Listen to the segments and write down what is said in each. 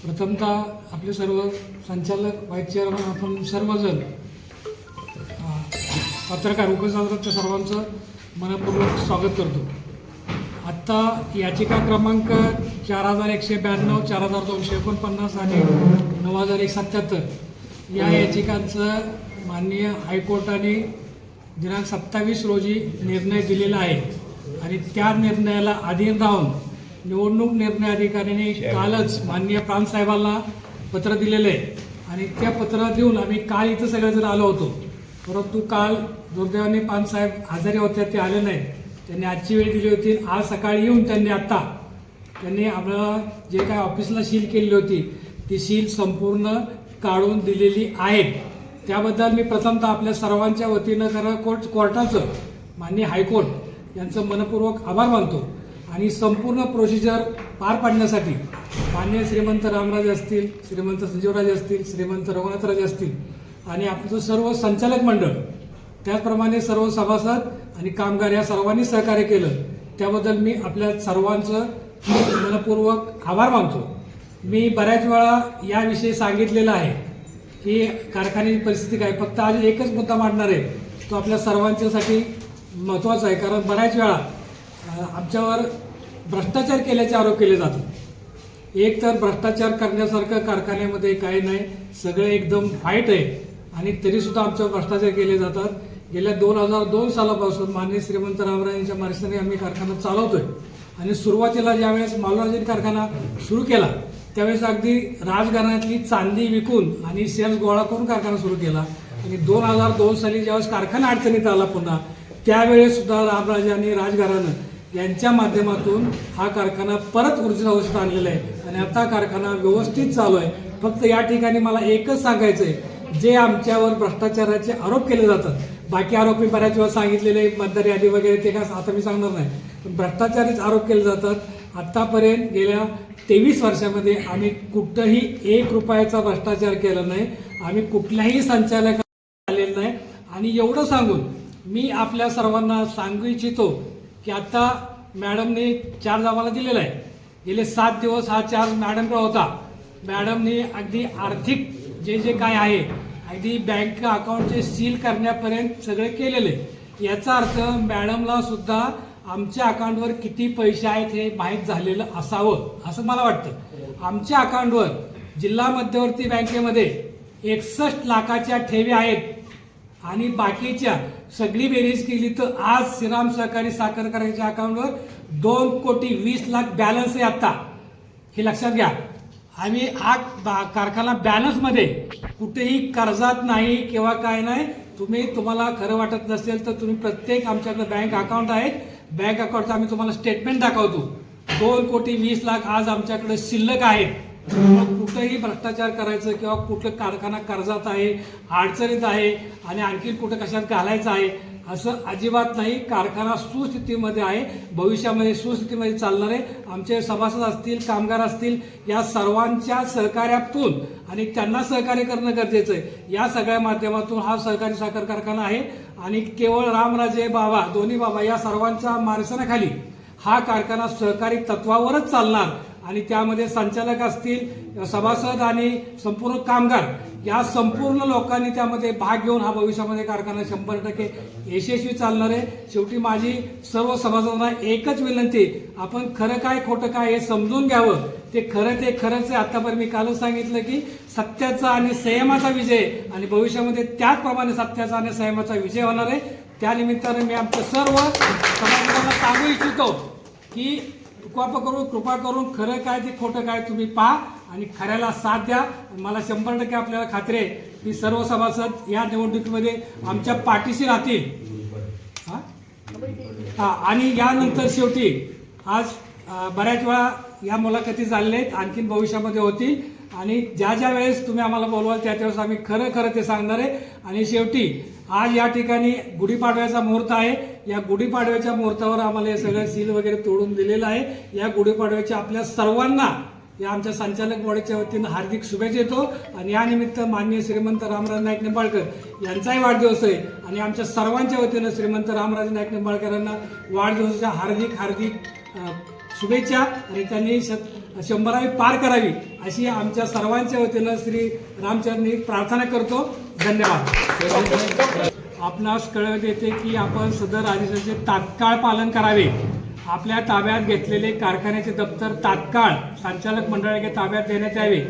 प्रथमतः आपले सर्व संचालक व्हाईस चेअरमन आपण सर्वजण पत्रकार उपसादराच्या सर्वांचं मनपूर्वक स्वागत करतो. आत्ता याचिका क्रमांक चार हजार एकशे ब्याण्णव चार हजार दोनशे एकोणपन्नास आणि नऊ हजार एक सत्याहत्तर या याचिकांचं माननीय हायकोर्टाने दिनांक सत्तावीस रोजी निर्णय दिलेला आहे. आणि त्या निर्णयाला अधीन राहून निवडणूक निर्णय अधिकाऱ्यांनी कालच माननीय प्रांतसाहेबांना पत्र दिलेलं आहे. आणि त्या पत्र देऊन आम्ही काल इथं सगळेजण आलो होतो. परंतु काल दुर्दैवाने पानसाहेब आजारी होत्या ते आले नाही. त्यांनी आजची वेळ दिली होती. आज सकाळी येऊन त्यांनी आत्ता त्यांनी आम्हाला जे काय ऑफिसला सील केलेली होती ती सील संपूर्ण काढून दिलेली आहे. त्याबद्दल मी प्रथमतः आपल्या सर्वांच्या वतीनं खरं कोर्ट कोर्टाचं माननीय हायकोर्ट यांचं मनपूर्वक आभार मानतो. आणि संपूर्ण प्रोसिजर पार पाडण्यासाठी मान्य श्रीमंत रामराजे असतील श्रीमंत संजीवराजे असतील श्रीमंत रघुनाथराजे असतील आणि आपलं सर्व संचालक मंडळ त्याचप्रमाणे सर्व सभासद आणि कामगार या सर्वांनी सहकार्य केलं त्याबद्दल मी आपल्या सर्वांचं मनपूर्वक आभार मानतो. मी बऱ्याच वेळा याविषयी सांगितलेलं आहे की कारखान्याची परिस्थिती काय फक्त आज एकच मुद्दा मांडणार आहे तो आपल्या सर्वांच्यासाठी महत्त्वाचा आहे. कारण बऱ्याच वेळा आमच्यावर भ्रष्टाचार केल्याचे आरोप केले जातात. एक तर भ्रष्टाचार करण्यासारखं कारखान्यामध्ये काही नाही सगळे एकदम फाईट आहे आणि तरीसुद्धा आमच्यावर भ्रष्टाचार केले जातात. गेल्या दोन हजार दोन सालापासून माननीय श्रीमंत रामराजांच्या मार्गदर्शनाने आम्ही कारखाना चालवतोय. आणि सुरुवातीला ज्यावेळेस मालवारजीन कारखाना सुरू केला त्यावेळेस अगदी राजघराण्यातली चांदी विकून आणि सेल्स गोळा करून कारखाना सुरू केला. आणि दोन हजार दोन साली ज्यावेळेस कारखाना अडचणीत आला पुन्हा त्यावेळेस सुद्धा रामराजे आणि राजघराणं यांच्या माध्यमातून हा कारखाना परत ऊर्जित अवस्थेत आणलेला आहे. आणि आता कारखाना व्यवस्थित चालू आहे. फक्त या ठिकाणी मला एकच सांगायचं आहे जे आमच्यावर भ्रष्टाचाराचे आरोप केले जातात. बाकी आरोप मी बऱ्याच वेळा सांगितलेले मतदार यादी वगैरे ते काय आता मी सांगणार नाही. पण भ्रष्टाचारीच आरोप केले जातात. आत्तापर्यंत गेल्या तेवीस वर्षामध्ये आम्ही कुठंही एक रुपयाचा भ्रष्टाचार केला नाही. आम्ही कुठल्याही संचालक आलेलं नाही. आणि एवढं सांगून मी आपल्या सर्वांना सांगू इच्छितो की आता मॅडमने चार्ज आम्हाला दिलेला आहे. गेले सात दिवस हा चार्ज मॅडमकडे होता? मॅडमने अगदी आर्थिक जे जे काय आहे अगदी बँक अकाउंटचे सील करण्यापर्यंत सगळे केलेले. आहे. याचा अर्थ मॅडमला सुद्धा आमच्या अकाउंटवर किती पैसे आहेत हे माहीत झालेलं असावं असं मला वाटतं. आमच्या अकाउंटवर जिल्हा मध्यवर्ती बँकेमध्ये एकसष्ट लाखाच्या ठेवी आहेत आणि बाकीच्या सगळी बेरीज केली तर आज श्रीराम सहकारी साखर करायच्या अकाउंटवर दोन कोटी वीस लाख बॅलन्स आहे आत्ता हे लक्षात घ्या. आम्ही हा बा- कारखाना बॅलन्समध्ये कुठेही कर्जात नाही किंवा काय नाही तुम्ही तुम्हाला खरं वाटत नसेल तर तुम्ही प्रत्येक आमच्याकडे बँक अकाउंट आहेत बँक अकाउंटचं आम्ही तुम्हाला स्टेटमेंट दाखवतो. दोन कोटी वीस लाख आज आमच्याकडे शिल्लक आहेत कुठंही भ्रष्टाचार करायचं किंवा कुठलं कारखाना कर्जात आहे अडचणीत आहे आणि आणखी कुठं कशात घालायचं आहे असं अजिबात नाही. कारखाना सुस्थितीमध्ये आहे. भविष्यामध्ये सुस्थितीमध्ये चालणार आहे. आमचे सभासद असतील कामगार असतील या सर्वांच्या सहकार्यातून आणि त्यांना सहकार्य करणं गरजेचं आहे. या सगळ्या माध्यमातून हा सहकारी साखर कारखाना आहे आणि केवळ रामराजे बाबा दोन्ही बाबा या सर्वांच्या मार्गदर्शनाखाली हा कारखाना सहकारी तत्वावरच चालणार. आणि त्यामध्ये संचालक असतील सभासद आणि संपूर्ण कामगार या संपूर्ण लोकांनी त्यामध्ये भाग घेऊन हा भविष्यामध्ये कारखाना शंभर टक्के यशस्वी चालणार आहे. शेवटी माझी सर्व सभासदांना एकच विनंती आपण खरं काय खोटं काय हे समजून घ्यावं. ते खरं ते खरंच आहे. आतापर्यंत मी कालच सांगितलं की सत्याचा आणि संयमाचा विजय आणि भविष्यामध्ये त्याचप्रमाणे सत्याचा आणि संयमाचा विजय होणार आहे. त्यानिमित्ताने मी आमच्या सर्व सभासदांना सांगू इच्छितो की कृपा करून कृपा करून खरं काय ते खोटं काय तुम्ही पहा आणि खऱ्याला साथ द्या. मला शंभर टक्के आपल्याला खात्री आहे की सर्व सभासद या निवडणुकीमध्ये आमच्या पाठीशी राहतील. हा? आणि यानंतर शेवटी आज बऱ्याच वेळा या मुलाखती झालेल्या आहेत आणखीन भविष्यामध्ये होतील. आणि ज्या ज्या वेळेस तुम्ही आम्हाला बोलवाल त्या त्यावेळेस आम्ही खरं खरं ते सांगणार आहे. आणि शेवटी आज या ठिकाणी गुढीपाडव्याचा मुहूर्त आहे. या गुढीपाडव्याच्या मुहूर्तावर आम्हाला हे सगळं सील वगैरे तोडून दिलेलं आहे. या गुढीपाडव्याच्या आपल्या सर्वांना या आमच्या संचालक बॉडीच्या वतीनं हार्दिक शुभेच्छा येतो. आणि यानिमित्त माननीय श्रीमंत रामराज नाईक निंबाळकर यांचाही वाढदिवस आहे. आणि आमच्या सर्वांच्या वतीनं श्रीमंत रामराज नाईक निंबाळकरांना वाढदिवसाच्या हार्दिक हार्दिक शुभेच्छा आणि त्यांनी श- शंभरावी पार करावी अशी आमच्या सर्वांच्या वतीनं श्री रामचंद्रनी प्रार्थना करतो. धन्यवाद. आपणास कळत येते की आपण सदर आदेशाचे तात्काळ पालन करावे. आपल्या ताब्यात घेतलेले कारखान्याचे दप्तर तात्काळ संचालक मंडळाच्या ताब्यात देण्यात यावे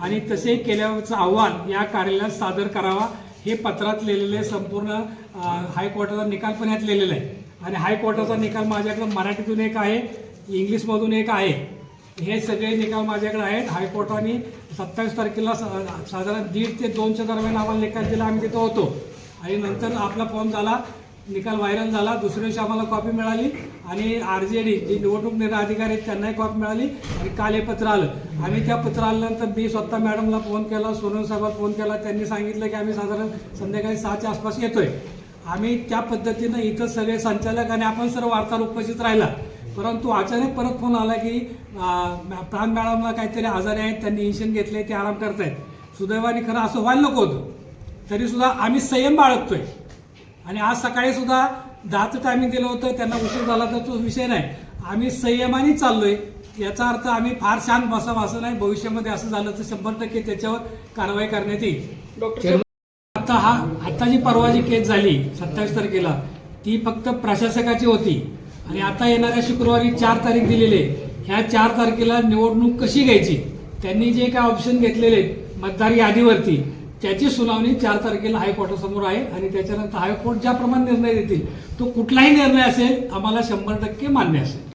आणि तसे केल्याचं आव्हान या कार्यालयात सादर करावा हे पत्रात लिहिलेले संपूर्ण हायकोर्टाचा निकाल पण यात लिहिलेला आहे. आणि हायकोर्टाचा निकाल माझ्याकडे मराठीतून एक आहे. इंग्लिशमधून एक आहे. हे सगळे निकाल माझ्याकडे आहेत. हायकोर्टाने सत्तावीस तारखेला सा- साधारण दीड ते दोनच्या दरम्यान आम्हाला निकाल दिला. आम्ही तिथं होतो. आणि नंतर आपला फॉर्म झाला. निकाल व्हायरल झाला. दुसऱ्या दिवशी आम्हाला कॉपी मिळाली. आणि आर जे डी जी निवडणूक निर्णय अधिकारी आहेत त्यांनाही कॉपी मिळाली. आणि काल हे पत्र आलं. आम्ही त्या पत्र आल्यानंतर मी स्वतः मॅडमला फोन केला सोनम साहेबांना फोन केला. त्यांनी सांगितलं की आम्ही साधारण संध्याकाळी सहाच्या आसपास येतोय. आम्ही त्या पद्धतीनं इथं सगळे संचालक आणि आपण सर्व वार्ताहर उपस्थित राहिला. परंतु अचानक परत फोन आला की प्राण मॅडमला काहीतरी आजारी आहेत त्यांनी इंजेक्शन घेतले ते आराम करतायत. सुदैवाने खरं असं व्हायला नको होतं. तरी सुद्धा आम्ही संयम बाळगतोय. आणि आज सकाळी सुद्धा दहाचं टायमिंग दिलं होतं त्यांना उशीर झाला तर तो विषय नाही. आम्ही संयमाने चाललोय. याचा अर्थ आम्ही फार शांत बसावं असं नाही भविष्यामध्ये असं झालं तर शंभर टक्के त्याच्यावर कारवाई करण्यात येईल. आता हा आता जी परवा जी केस झाली सत्तावीस तारखेला ती फक्त प्रशासकाची होती. आणि आता येणाऱ्या शुक्रवारी चार तारीख दिलेली आहे. ह्या चार तारखेला निवडणूक कशी घ्यायची? त्यांनी जे काय ऑप्शन घेतलेले मतदार यादीवरती त्याची सुनावणी चार तारखेला हायकोर्टासमोर आहे आणि त्याच्यानंतर हायकोर्ट ज्याप्रमाणे निर्णय देतील तो कुठलाही निर्णय असेल आम्हाला शंभर टक्के मान्य असेल.